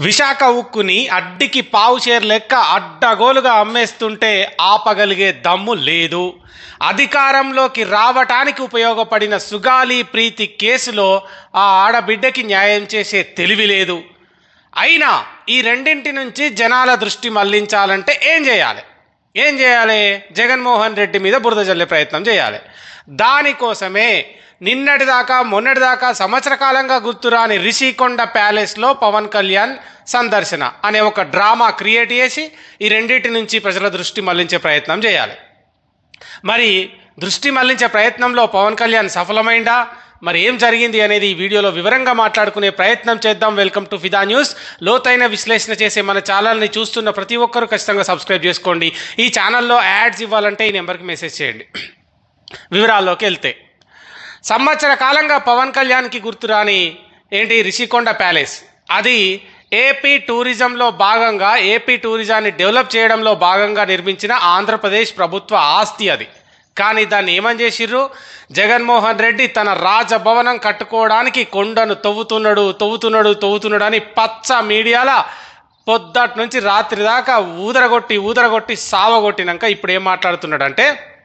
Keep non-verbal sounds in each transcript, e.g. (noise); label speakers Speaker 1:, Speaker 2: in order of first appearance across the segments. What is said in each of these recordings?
Speaker 1: విశాఖ ఉక్కుని అడ్డికి పావు షేర్ లెక్క అడ్డగోలుగా అమ్మేస్తుంటే ఆపగలిగే దమ్ము లేదు. అధికారంలోకి రావటానికి ఉపయోగపడిన సుగాలి ప్రీతి కేసులో ఆ ఆడబిడ్డకి న్యాయం చేసే తెలివి లేదు. అయినా ఈ రెండింటి నుంచి జనాల దృష్టి మళ్ళించాలంటే ఏం చేయాలి? ఏం చేయాలి? జగన్మోహన్ రెడ్డి మీద బురద జల్లే ప్రయత్నం చేయాలి. దానికోసమే నిన్నటిదాకా మొన్నటిదాకా సంవత్సర కాలంగా గుర్తురాని రిషికొండ ప్యాలెస్లో పవన్ కళ్యాణ్ సందర్శన అనే ఒక డ్రామా క్రియేట్ చేసి ఈ రెండింటి నుంచి ప్రజల దృష్టి మళ్ళించే ప్రయత్నం చేయాలి. మరి దృష్టి మళ్ళించే ప్రయత్నంలో పవన్ కళ్యాణ్ సఫలమైందా? మరి ఏం జరిగింది అనేది ఈ వీడియోలో వివరంగా మాట్లాడుకునే ప్రయత్నం చేద్దాం. Welcome to Fida news. లోతైన విశ్లేషణ చేసే మన ఛానల్ని చూస్తున్న ప్రతి ఒక్కరూ ఖచ్చితంగా సబ్స్క్రైబ్ చేసుకోండి. ఈ ఛానల్లో యాడ్స్ ఇవ్వాలంటే ఈ నెంబర్కి మెసేజ్ చేయండి. వివరాల్లోకి వెళ్తే. సంవత్సర కాలంగా పవన్ కళ్యాణ్కి గుర్తురాని ఏంటి రిషికొండ ప్యాలెస్? అది ఏపీ టూరిజంలో భాగంగా ఏపీ టూరిజాన్ని డెవలప్ చేయడంలో భాగంగా నిర్మించిన ఆంధ్రప్రదేశ్ ప్రభుత్వ ఆస్తి అది. కానీ దాన్ని ఏమని చేసిర్రు? జగన్మోహన్ రెడ్డి తన రాజభవనం కట్టుకోవడానికి కొండను తవ్వుతున్నాడు తవ్వుతున్నాడు తవ్వుతున్నాడు అని పచ్చ మీడియాల పొద్దటి నుంచి రాత్రి దాకా ఊదరగొట్టి ఊదరగొట్టి సావగొట్టినాక ఇప్పుడు ఏం మాట్లాడుతున్నాడంటే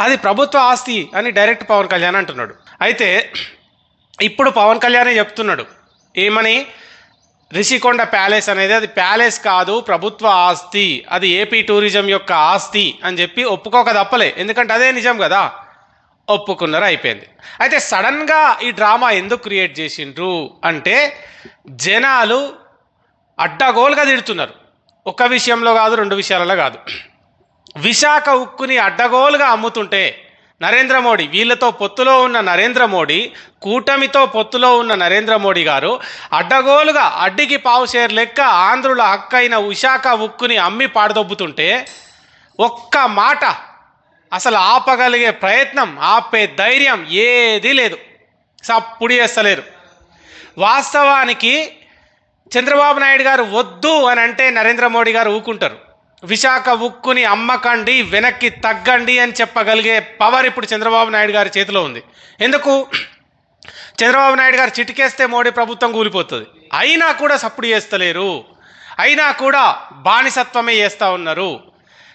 Speaker 1: అది ప్రభుత్వ ఆస్తి అని డైరెక్ట్ పవన్ కళ్యాణ్ అంటున్నాడు. అయితే ఇప్పుడు పవన్ కళ్యాణే చెప్తున్నాడు. ఏమని? రిషికొండ ప్యాలెస్ అనేది అది ప్యాలెస్ కాదు ప్రభుత్వ ఆస్తి. అది ఏపీ టూరిజం యొక్క ఆస్తి అని చెప్పి ఒప్పుకోక తప్పలే. ఎందుకంటే అదే నిజం కదా. ఒప్పుకున్నారు అయిపోయింది. అయితే సడన్గా ఈ డ్రామా ఎందుకు క్రియేట్ చేసిండ్రు అంటే జనాలు అడ్డగోలుగా తిడుతున్నారు. ఒక విషయంలో కాదు రెండు విషయాలలో కాదు. విశాఖ ఉక్కుని అడ్డగోలుగా అమ్ముతుంటే నరేంద్ర మోడీ వీళ్ళతో పొత్తులో ఉన్న నరేంద్ర మోడీ కూటమితో పొత్తులో ఉన్న నరేంద్ర మోడీ గారు అడ్డగోలుగా అడ్డికి పావు షేర్ లెక్క ఆంధ్రుల హక్కైన విశాఖ ఉక్కుని అమ్మి పాడదొబ్బుతుంటే ఒక్క మాట అసలు ఆపగలిగే ప్రయత్నం ఆపే ధైర్యం ఏదీ లేదు. సప్పుడు చేస్తలేరు. వాస్తవానికి చంద్రబాబు నాయుడు గారు వద్దు అని అంటే నరేంద్ర మోడీ గారు ఊకుంటారు. విశాఖ ఉక్కుని అమ్మకండి వెనక్కి తగ్గండి అని చెప్పగలిగే పవర్ ఇప్పుడు చంద్రబాబు నాయుడు గారి చేతిలో ఉంది. ఎందుకు? చంద్రబాబు నాయుడు గారు చిటికేస్తే మోడీ ప్రభుత్వం కూలిపోతుంది. అయినా కూడా సప్పుడు చేస్తలేరు. అయినా కూడా బానిసత్వమే చేస్తూ ఉన్నారు.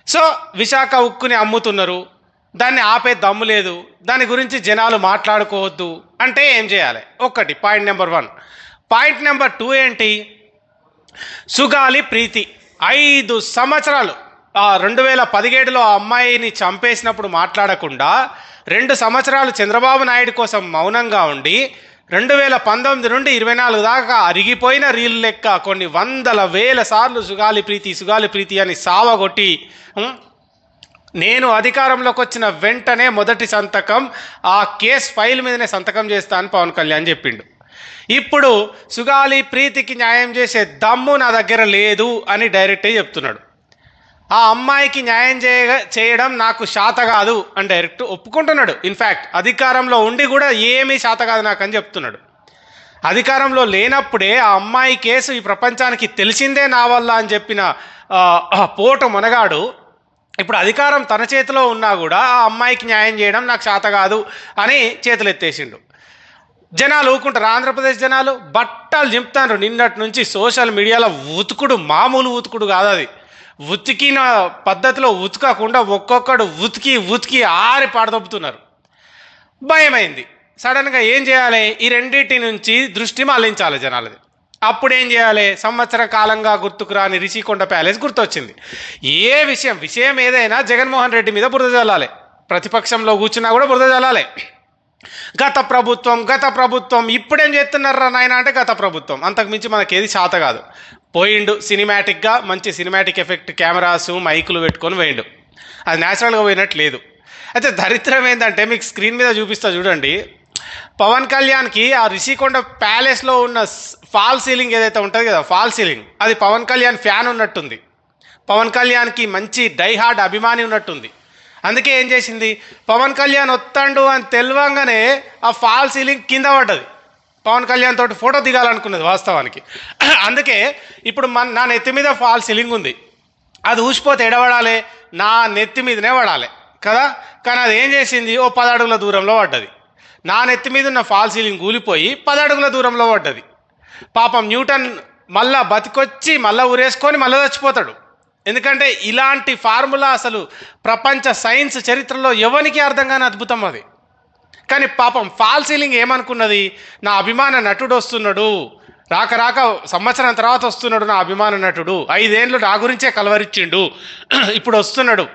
Speaker 1: సో విశాఖ ఉక్కుని అమ్ముతున్నారు. దాన్ని ఆపే దమ్ము లేదు. దాని గురించి జనాలు మాట్లాడుకోవద్దు. అంటే ఏం చేయాలి? ఒక్కటి point number one point number two ఏంటి? సుగాలి ప్రీతి. ఐదు సంవత్సరాలు. రెండు వేల పదిహేడులో ఆ అమ్మాయిని చంపేసినప్పుడు మాట్లాడకుండా రెండు సంవత్సరాలు చంద్రబాబు నాయుడు కోసం మౌనంగా ఉండి రెండు వేల పంతొమ్మిది నుండి ఇరవై నాలుగు దాకా అరిగిపోయిన రీల్ లెక్క కొన్ని వందల వేల సార్లు సుగాలి ప్రీతి సుగాలి ప్రీతి అని సావగొట్టి నేను అధికారంలోకి వచ్చిన వెంటనే మొదటి సంతకం ఆ కేస్ ఫైల్ మీదనే సంతకం చేస్తాను పవన్ కళ్యాణ్ చెప్పిండు. ఇప్పుడు సుగాలి ప్రీతికి న్యాయం చేసే దమ్ము నా దగ్గర లేదు అని డైరెక్టే చెప్తున్నాడు. ఆ అమ్మాయికి న్యాయం చేయ చేయడం నాకు శాత కాదు అని డైరెక్ట్ ఒప్పుకుంటున్నాడు. ఇన్ఫ్యాక్ట్ అధికారంలో ఉండి కూడా ఏమీ శాత కాదు నాకు అని చెప్తున్నాడు. అధికారంలో లేనప్పుడే ఆ అమ్మాయి కేసు ఈ ప్రపంచానికి తెలిసిందే నా వల్ల అని చెప్పిన పోటు మనగాడు ఇప్పుడు అధికారం తన చేతిలో ఉన్నా కూడా ఆ అమ్మాయికి న్యాయం చేయడం నాకు శాత కాదు అని చేతులు ఎత్తేసిండు జనాలు ఊకుంటారు ఆంధ్రప్రదేశ్ జనాలు బట్టలు చింపుతారు నిన్నటి నుంచి సోషల్ మీడియాలో ఉతుకుడు మామూలు ఉతుకుడు కాదు అది. ఉతికిన పద్ధతిలో ఉతకకుండా ఒక్కొక్కడు ఉతికి ఉతికి ఆరి పాడదొబ్బుతున్నారు భయమైంది. సడన్గా ఏం చేయాలి? ఈ రెండింటి నుంచి దృష్టి మళ్ళించాలి జనాలది. అప్పుడు ఏం చేయాలి? సంవత్సర కాలంగా గుర్తుకు రాని రిషికొండ ప్యాలెస్ గుర్తొచ్చింది. ఏ విషయం విషయం ఏదైనా జగన్మోహన్ రెడ్డి మీద బురద చల్లాలి ప్రతిపక్షంలో కూర్చున్నా కూడా బురద చల్లాలి గత ప్రభుత్వం గత ప్రభుత్వం ఇప్పుడేం చేస్తున్నారా నాయన అంటే గత ప్రభుత్వం. అంతకు మించి మనకి ఏది శాత కాదు. పోయిండు సినిమాటిక్గా మంచి సినిమాటిక్ ఎఫెక్ట్ కెమెరాస్ మైకులు పెట్టుకొని పోయిండు. అది న్యాచురల్గా పోయినట్టు లేదు. అయితే దరిద్రం ఏంటంటే మీకు స్క్రీన్ మీద చూపిస్తా చూడండి. పవన్ కళ్యాణ్కి ఆ రిషికొండ ప్యాలెస్లో ఉన్న ఫాల్ సీలింగ్ ఏదైతే ఉంటుంది కదా ఫాల్ సీలింగ్ అది పవన్ కళ్యాణ్ ఫ్యాన్ ఉన్నట్టుంది. పవన్ కళ్యాణ్కి మంచి డైహార్డ్ అభిమాని ఉన్నట్టుంది. అందుకే ఏం చేసింది? పవన్ కళ్యాణ్ వస్తాడు అని తెలియంగానే ఆ ఫాల్ సీలింగ్ కింద పడ్డది. పవన్ కళ్యాణ్ తోటి ఫోటో దిగాలనుకున్నది వాస్తవానికి. అందుకే ఇప్పుడు మన నా నెత్తి మీద ఫాల్ సీలింగ్ ఉంది. అది ఊసిపోతే ఎడబడాలి? నా నెత్తి మీదనే పడాలి. కదా? కానీ అది ఏం చేసింది? ఓ పదడుగుల దూరంలో పడ్డది. నా నెత్తి మీద ఉన్న ఫాల్ సీలింగ్ కూలిపోయి పదడుగుల దూరంలో పడ్డది. పాపం న్యూటన్ మళ్ళా బతికొచ్చి మళ్ళా ఊరేసుకొని మళ్ళీ చచ్చిపోతాడు. ఎందుకంటే ఇలాంటి ఫార్ములా అసలు ప్రపంచ సైన్స్ చరిత్రలో ఎవరికి అర్థం కాని అద్భుతం అది. కానీ పాపం ఫాల్ సీలింగ్ ఏమనుకున్నది? నా అభిమాన నటుడు వస్తున్నాడు. రాక రాక సంవత్సరం తర్వాత వస్తున్నాడు నా అభిమాన నటుడు. ఐదేళ్ళు నా గురించే కలవరిచ్చిండు. (clears throat) ఇప్పుడు వస్తున్నాడు.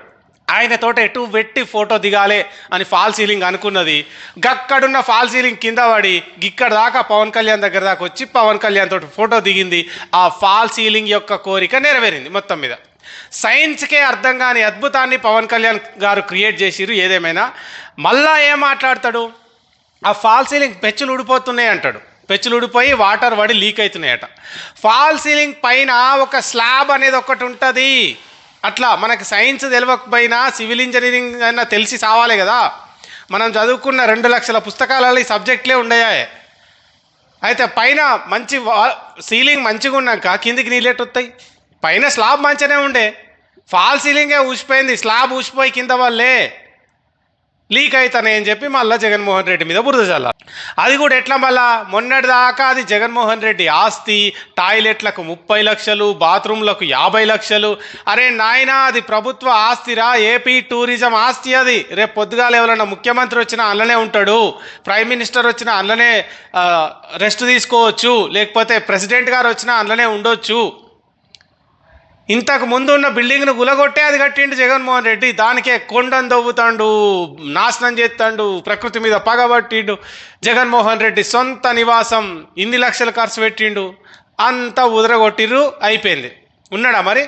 Speaker 1: ఆయనతోట ఎటు పెట్టి ఫోటో దిగాలే అని ఫాల్ సీలింగ్ అనుకున్నది. గక్కడున్న ఫాల్ సీలింగ్ కింద పడి గిక్కడ దాకా పవన్ కళ్యాణ్ దగ్గర దాకా వచ్చి పవన్ కళ్యాణ్ తోటి ఫోటో దిగింది. ఆ ఫాల్ సీలింగ్ యొక్క కోరిక నెరవేరింది మొత్తం మీద. సైన్స్కే అర్థం కాని అద్భుతాన్ని పవన్ కళ్యాణ్ గారు క్రియేట్ చేసిరు ఏదేమైనా. మళ్ళా ఏం మాట్లాడతాడు? ఆ ఫాల్ సీలింగ్ పెచ్చులు ఊడిపోతున్నాయి అంటాడు. పెచ్చులు ఊడిపోయి వాటర్ పడి లీక్ అవుతున్నాయట ఫాల్ సీలింగ్ పైన ఒక స్లాబ్ అనేది ఒకటి ఉంటుంది. అట్లా మనకి సైన్స్ తెలియకపోయినా సివిల్ ఇంజనీరింగ్ అయినా తెలిసి సావాలి కదా. మనం చదువుకున్న రెండు లక్షల పుస్తకాలలో ఈ సబ్జెక్ట్లే ఉండయా అయితే పైన మంచి వా- సీలింగ్ మంచిగా ఉన్నాక కిందికి నీళ్ళెట్టు వస్తాయి పైన స్లాబ్ మంచిగానే ఉండే. ఫాల్ సీలింగే ఊసిపోయింది. స్లాబ్ ఊసిపోయి కింద వాళ్ళే లీక్ అవుతానే అని చెప్పి మళ్ళీ జగన్మోహన్ రెడ్డి మీద బురద చల్ల అది కూడా ఎట్లా మళ్ళా? మొన్నటి దాకా అది జగన్మోహన్ రెడ్డి ఆస్తి టాయిలెట్లకు ముప్పై లక్షలు బాత్రూంలకు యాభై లక్షలు. అరే నాయనా అది ప్రభుత్వ ఆస్తిరా ఏపీ టూరిజం ఆస్తి అది. రేపు పొద్దుగాలు ఎవరైనా ముఖ్యమంత్రి వచ్చినా అందులోనే ఉంటాడు. ప్రైమ్ మినిస్టర్ వచ్చినా అందులోనే రెస్ట్ తీసుకోవచ్చు. లేకపోతే ప్రెసిడెంట్ గారు వచ్చినా అందులోనే ఉండొచ్చు. ఇంతకు ముందు ఉన్న బిల్డింగ్ను గులగొట్టే అది కట్టిండు జగన్మోహన్ రెడ్డి. దానికే కొండను దవ్వుతాండు నాశనం చేస్తాడు ప్రకృతి మీద పగబట్టిండు జగన్మోహన్ రెడ్డి. సొంత నివాసం ఇన్ని లక్షలు ఖర్చు పెట్టిండు అంతా ఉదరగొట్టిర్రు అయిపోయింది. ఉన్నాడా మరి?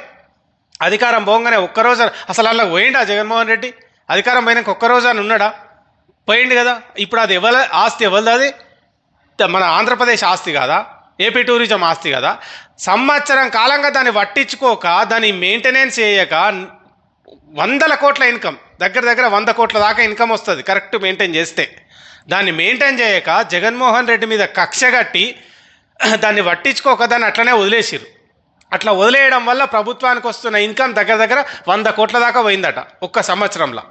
Speaker 1: అధికారం పోగానే ఒక్కరోజు అసలు అలా పోయిండా జగన్మోహన్ రెడ్డి? అధికారం పోయినాక ఒక్కరోజు అని ఉన్నాడా? పోయిండు కదా. ఇప్పుడు అది ఎవరి ఆస్తి ఎవరిది అది? మన ఆంధ్రప్రదేశ్ ఆస్తి కాదా? ఏపీ టూరిజం ఆస్తి కదా. సంవత్సరం కాలంగా దాన్ని పట్టించుకోక దాన్ని మెయింటెనెన్స్ చేయక వందల కోట్ల ఇన్కమ్ దగ్గర దగ్గర వంద కోట్ల దాకా ఇన్కమ్ వస్తుంది కరెక్ట్ మెయింటైన్ చేస్తే. దాన్ని మెయింటైన్ చేయక జగన్మోహన్ రెడ్డి మీద కక్ష కట్టి దాన్ని పట్టించుకోక దాన్ని అట్లనే వదిలేసిరు అట్లా వదిలేయడం వల్ల ప్రభుత్వానికి వస్తున్న ఇన్కమ్ దగ్గర దగ్గర వంద కోట్ల దాకా పోయిందట ఒక్క సంవత్సరంలో.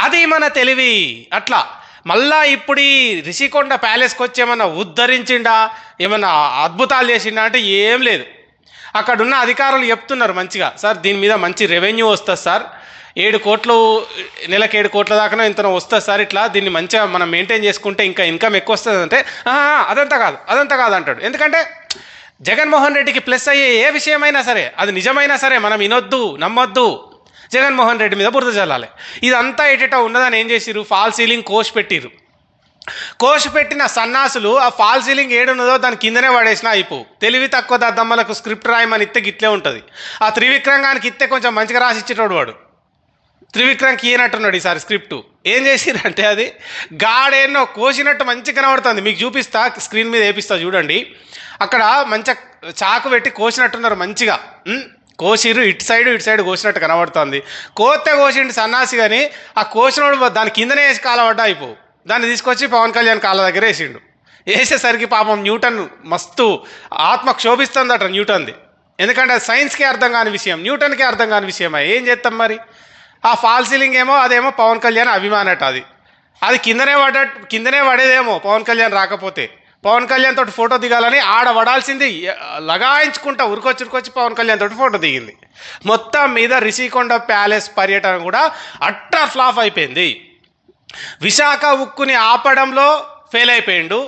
Speaker 1: అది మన తెలివి అట్లా. మళ్ళా ఇప్పుడు ఈ రిషికొండ ప్యాలెస్కి వచ్చి ఏమన్నా ఉద్ధరించిండా? ఏమన్నా అద్భుతాలు చేసిండా అంటే ఏం లేదు. అక్కడున్న అధికారులు చెప్తున్నారు మంచిగా. సార్ దీని మీద మంచి రెవెన్యూ వస్తుంది సార్. ఏడు కోట్లు నెలకు ఏడు కోట్ల దాకా ఇంతనో వస్తుంది సార్ ఇట్లా. దీన్ని మంచిగా మనం మెయింటైన్ చేసుకుంటే ఇంకా ఇన్కమ్ ఎక్కువ వస్తుంది అంటే అదంతా కాదు అదంతా కాదు అంటాడు. ఎందుకంటే జగన్మోహన్ రెడ్డికి ప్లస్ అయ్యే ఏ విషయమైనా సరే అది నిజమైనా సరే మనం వినొద్దు నమ్మొద్దు. జగన్మోహన్ రెడ్డి మీద బురద చల్లాలి ఇదంతా ఎటట ఉన్నదని ఏం చేసిరు ఫాల్ సీలింగ్ కోసి పెట్టిరు కోసి పెట్టిన సన్నాసులు ఆ ఫాల్ సీలింగ్ ఏడున్నదో దాని కిందనే పడేసినా అయిపో తెలివి తక్కువ దద్దమ్మలకు స్క్రిప్ట్ రాయమని ఇస్తే గిట్లే ఉంటుంది. ఆ త్రివిక్రంగానికి ఇస్తే కొంచెం మంచిగా రాసి ఇచ్చేటోడు వాడు. త్రివిక్రమ్కి ఈయనట్టున్నాడు ఈసారి స్క్రిప్ట్. ఏం చేసిరంటే అది? గాడేనో కోసినట్టు మంచి కనబడుతుంది. మీకు చూపిస్తా స్క్రీన్ మీద వేపిస్తా చూడండి. అక్కడ మంచిగా చాకు పెట్టి కోసినట్టున్నారు మంచిగా. కోసిరు ఇటు సైడ్ ఇటు సైడ్ కోసినట్టు కనబడుతుంది. కోత కోసిండు సన్నాసి కానీ ఆ కోసినోడు దాని కిందనే వేసి కాలబడ్డా అయిపో. దాన్ని తీసుకొచ్చి పవన్ కళ్యాణ్ కాళ్ళ దగ్గర వేసిండు. వేసేసరికి పాపం న్యూటన్ మస్తు ఆత్మ క్షోభిస్తుందట న్యూటన్ది. ఎందుకంటే సైన్స్కి సైన్స్కే అర్థం కాని విషయం న్యూటన్కి అర్థం కాని విషయమా? ఏం చేస్తాం మరి? ఆ ఫాల్ సీలింగ్ ఏమో అదేమో పవన్ కళ్యాణ్ అభిమానట అది. అది కిందనే పడ కిందనే పడేదేమో పవన్ కళ్యాణ్ రాకపోతే. పవన్ కళ్యాణ్ తోటి ఫోటో దిగాలని ఆడ పడాల్సింది లగాయించుకుంటా ఉరికొచ్చి ఉరికొచ్చి పవన్ కళ్యాణ్ తోటి ఫోటో దిగింది. మొత్తం మీద రిషికొండ ప్యాలెస్ పర్యటన కూడా అట్టర్ ఫ్లాప్ అయిపోయింది. విశాఖ ఉక్కుని ఆపడంలో ఫెయిల్ అయిపోయిండు.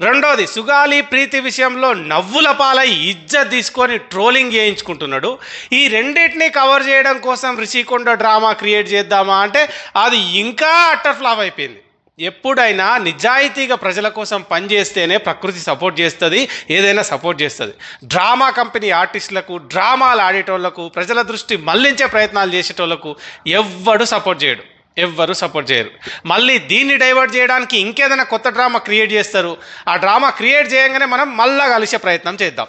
Speaker 1: రెండోది సుగాలి ప్రీతి విషయంలో నవ్వుల పాలై ఇజ్జ తీసుకొని ట్రోలింగ్ చేయించుకుంటున్నాడు. ఈ రెండింటిని కవర్ చేయడం కోసం రిషికొండ డ్రామా క్రియేట్ చేద్దామా అంటే అది ఇంకా అట్టర్ ఫ్లాప్ అయిపోయింది. ఎప్పుడైనా నిజాయితీగా ప్రజల కోసం పనిచేస్తేనే ప్రకృతి సపోర్ట్ చేస్తుంది ఏదైనా సపోర్ట్ చేస్తుంది. డ్రామా కంపెనీ ఆర్టిస్టులకు డ్రామాలు ఆడేటోళ్ళకు ప్రజల దృష్టి మళ్ళించే ప్రయత్నాలు చేసేటోళ్ళకు ఎవ్వడు సపోర్ట్ చేయడు. ఎవ్వరు సపోర్ట్ చేయరు. మళ్ళీ దీన్ని డైవర్ట్ చేయడానికి ఇంకేదైనా కొత్త డ్రామా క్రియేట్ చేస్తారు. ఆ డ్రామా క్రియేట్ చేయగానే మనం మళ్ళా కలిసే ప్రయత్నం చేద్దాం.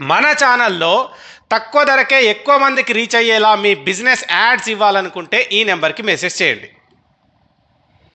Speaker 1: మన ఛానల్లో తక్కువ ధరకే ఎక్కువ మందికి రీచ్ అయ్యేలా మీ బిజినెస్ యాడ్స్ ఇవ్వాలనుకుంటే ఈ నెంబర్కి మెసేజ్ చేయండి.